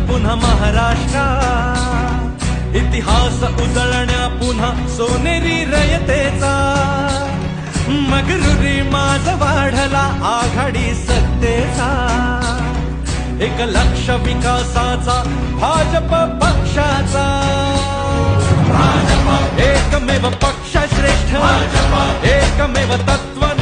महाराष्ट्रा। इतिहास उजळण्या पुन्हा सोनेरी रयतेचा। मगरुरी माझ वाढला आघाडी सत्तेचा। एक लक्ष विकासाचा भाजप पक्षाचा। भाजप एकमेव पक्ष श्रेष्ठ। भाजप एकमेव तत्व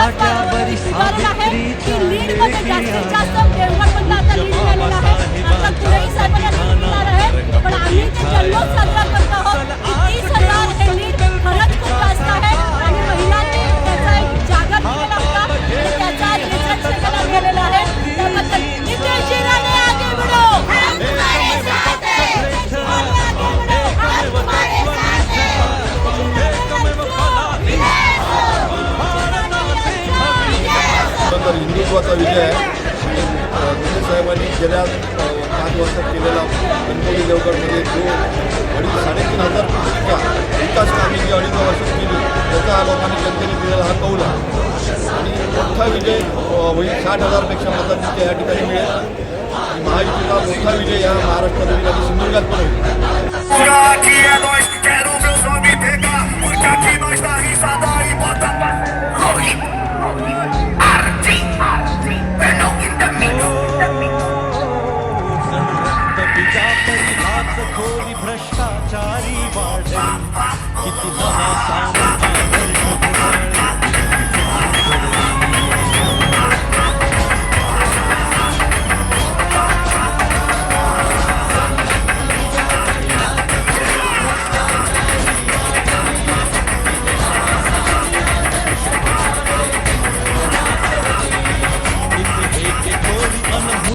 माध्यमातून आणि याचाच उदाहरण आहे की लीडमध्ये जास्तीत जास्त देवगडमधलं आता लीड महत्त्वाचा विजय आहे. मोदी साहेबांनी गेल्या पाच वर्षात केलेला गणपती देवगडमध्ये म्हणजे जो अडीच साडेतीन हजार कोटीच्या विकास कामे जी अडीच वर्षात केली त्याचा हा लोकांनी जनतेने दिलेला हा कौल आहे. आणि मोठा विजय होईल साठ हजारपेक्षा मतांची या ठिकाणी मिळेल. महायुतीचा मोठा विजय या महाराष्ट्रात होईल आणि सिंधुदुर्गात पण होईल. बीजापरी हाच खोरी